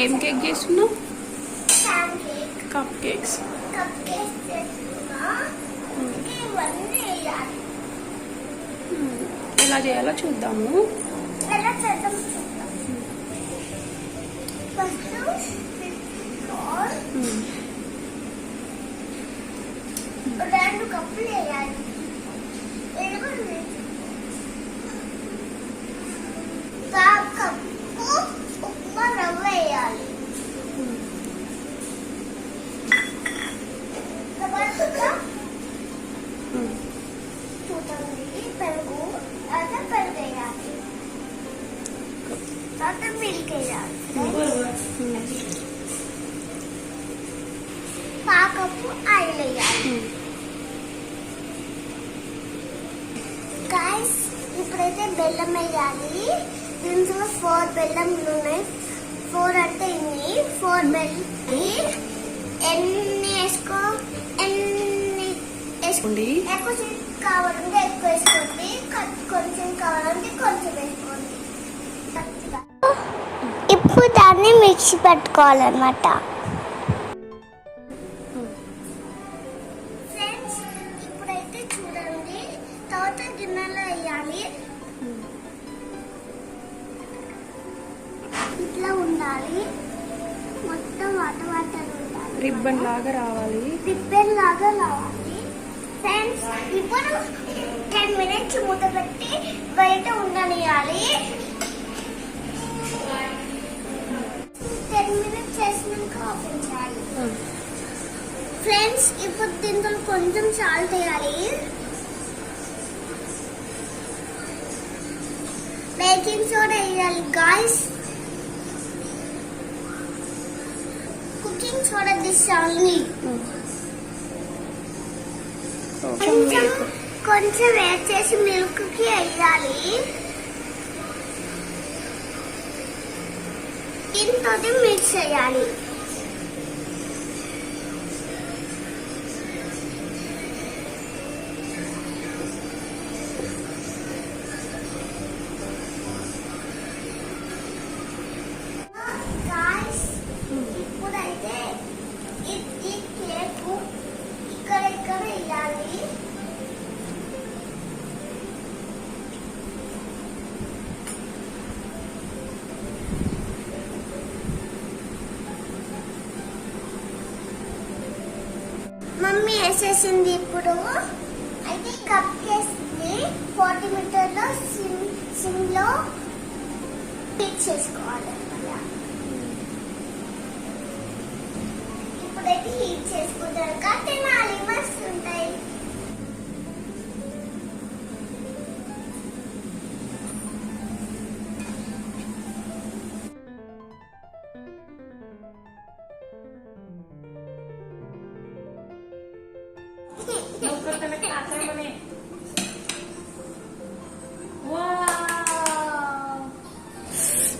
ఏం కేక్ చేస్తున్నావు pancake cupcakes cupcake చేస్తున్నా ఇవన్నీ వేయాలి ఎలా చేయాలో చూద్దాము ఎలా చేద్దాం చూద్దాం ఫస్ట్ కార్న్ మ్మ్. రెండు కప్పులు వేయాలి ఎడగండి కప్పు పాకపు ఆయిల్ వేయాలి మ్మ్. గాయస్ ఇప్పుడైతే బెల్లం వేయాలి దీంట్లో ఫోర్ బెల్లం ఉన్నాయి ఫోర్ అంటే ఇన్ని ఫోర్ బెల్లం ఎన్ని వేసుకో ఎన్ని వేసుకో వేసుకోండి. కావాలంటే ఎక్కువ వేసుకోండి. కొంచెం కావాలంటే కొంచెం వేసుకోండి. ఇప్పుడు దాన్ని మిక్సీ పెట్టుకోవాలన్నమాట. ఫ్రెండ్స్ ఇప్పుడైతే చూడండి తర్వాత గిన్నెలో వేయాలి. ఇట్లా ఉండాలి. మొత్తం వాటర్ వాటర్ ఉండాలి. రిబ్బన్ లాగా రావాలి. రిబ్బన్ లాగా రావాలి. ఫ్రెండ్స్ ఇప్పుడు టెన్ మినిట్స్ మూత పెట్టి బయట ఉండనియాలి. టెన్ మినిట్స్ చేసినాక ఓపెన్ చేయాలి. మ్మ్. ఫ్రెండ్స్ ఇప్పుడు దీంట్లో కొంచెం సాల్ట్ వేయాలి. బేకింగ్ సోడా వేయాలి గాయస్ కుకింగ్ సోడా తీసుకోవాలి. కొంచెం కొంచెం వేడి చేసి మిల్క్కి వేయాలి. దీంతో మిక్స్ చేయాలి. మమ్మీ వేసేసింది ఇప్పుడు. అయితే కప్ చేసింది ఫార్టీ మీటర్లో సిమ్ సిమ్లో హీట్ చేసుకోవాలి ఇప్పుడైతే హీట్ చేసుకుంటారు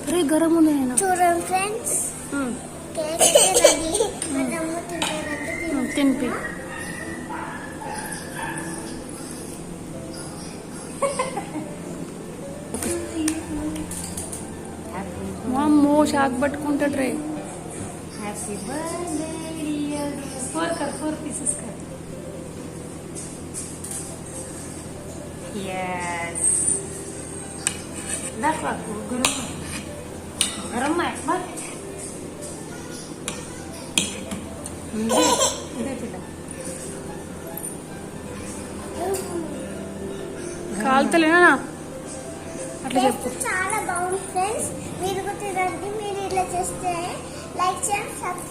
अरे गरम होने आहे ना. चोरण फ्रेंड्स हम्म. हम्म, तीन तीन पी मम्मो टट हैप्पी बर्थडे डियर फोर कर फोर पीसेस कर. यस दाखवा गरम गरम आहे बघ ఇదే పిల్ల కాలుతలేనా అట్లా చెప్పు చాలా బాగుంది ఫ్రెండ్స్ మీరు కూడా తినండి మీరు ఇట్లా చేస్తే లైక్ చేయండి సబ్స్క్రైబ్